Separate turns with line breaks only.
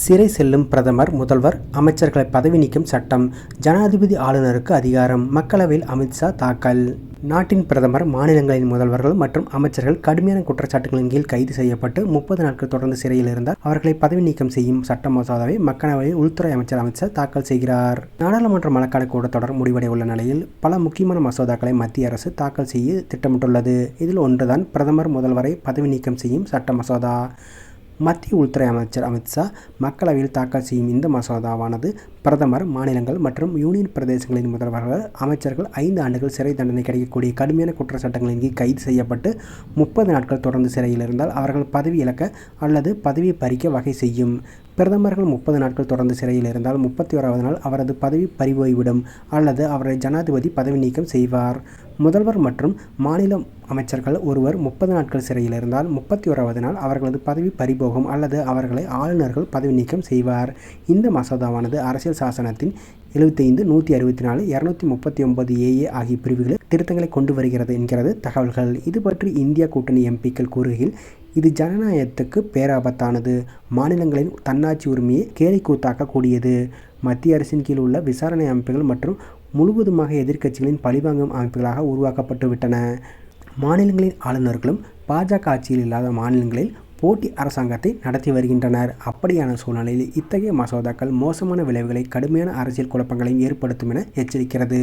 சிறை செல்லும் பிரதமர் முதல்வர் அமைச்சர்களை பதவி நீக்கும் சட்டம் ஜனாதிபதி ஆளுநருக்கு அதிகாரம் மக்களவையில் அமித்ஷா தாக்கல். நாட்டின் பிரதமர் மாநிலங்களின் முதல்வர்கள் மற்றும் அமைச்சர்கள் கடுமையான குற்றச்சாட்டுகளின் கீழ் கைது செய்யப்பட்டு முப்பது நாட்கள் தொடர்ந்து சிறையில் இருந்தார். அவர்களை பதவி நீக்கம் செய்யும் சட்ட மசோதாவை மக்களவையில் உள்துறை அமைச்சர் அமித்ஷா தாக்கல் செய்கிறார். நாடாளுமன்ற மழைக்கால கூட்டத்தொடர் முடிவடைய உள்ள நிலையில் பல முக்கியமான மசோதாக்களை மத்திய அரசு தாக்கல் செய்ய திட்டமிட்டுள்ளது. இதில் ஒன்றுதான் பிரதமர் முதல்வரை பதவி நீக்கம் செய்யும் சட்ட மசோதா. மத்திய உள்துறை அமைச்சர் அமித்ஷா மக்களவையில் தாக்கல் செய்யும் இந்த மசோதாவானது பிரதமர் மாநிலங்கள் மற்றும் யூனியன் பிரதேசங்களின் முதல்வர்கள் அமைச்சர்கள் ஐந்து ஆண்டுகள் சிறை தண்டனை கிடைக்கக்கூடிய கடுமையான குற்றச்சாட்டுகளின் கீழ் கைது செய்யப்பட்டு முப்பது நாட்கள் தொடர்ந்து சிறையில் இருந்தால் அவர்கள் பதவி இழக்க அல்லது பதவியை பறிக்க வகை செய்யும். பிரதமர்கள் முப்பது நாட்கள் தொடர்ந்து சிறையில் இருந்தால் முப்பத்தி ஓராவது நாள் அவரது பதவி பறிபோய்விடும் அல்லது அவரை ஜனாதிபதி பதவி நீக்கம் செய்வார். முதல்வர் மற்றும் மாநில அமைச்சர்கள் ஒருவர் முப்பது நாட்கள் சிறையில் இருந்தால் முப்பத்தி ஓராவது நாள் அவர்களது பதவி பறிபோகும் அல்லது அவர்களை ஆளுநர்கள் பதவி நீக்கம் செய்வார். இந்த மசோதாவானது அரசியல் சாசனத்தின் எழுபத்தைந்து நூற்றி அறுபத்தி நாலு இரநூத்தி முப்பத்தி ஒன்பது ஏஏ ஆகிய பிரிவுகளில் திருத்தங்களை கொண்டு வருகிறது என்கிறது தகவல்கள். இது பற்றி இந்தியா கூட்டணி எம்பிக்கள் கூறுகையில் இது ஜனநாயகத்துக்கு பேராபத்தானது. மாநிலங்களின் தன்னாட்சி உரிமையை கேலிக்கூத்தாக்கக்கூடியது. மத்திய அரசின் கீழ் உள்ள விசாரணை அமைப்புகள் மற்றும் முழுவதுமாக எதிர்க்கட்சிகளின் பழிவாங்கும் அமைப்புகளாக உருவாக்கப்பட்டு விட்டன. மாநிலங்களின் ஆளுநர்களும் பாஜக ஆட்சியில் இல்லாத மாநிலங்களில் போட்டி அரசாங்கத்தை நடத்தி வருகின்றனர். அப்படியான சூழ்நிலையில் இத்தகைய மசோதாக்கள் மோசமான விளைவுகளை கடுமையான அரசியல் குழப்பங்களையும் ஏற்படுத்தும் என எச்சரிக்கிறது.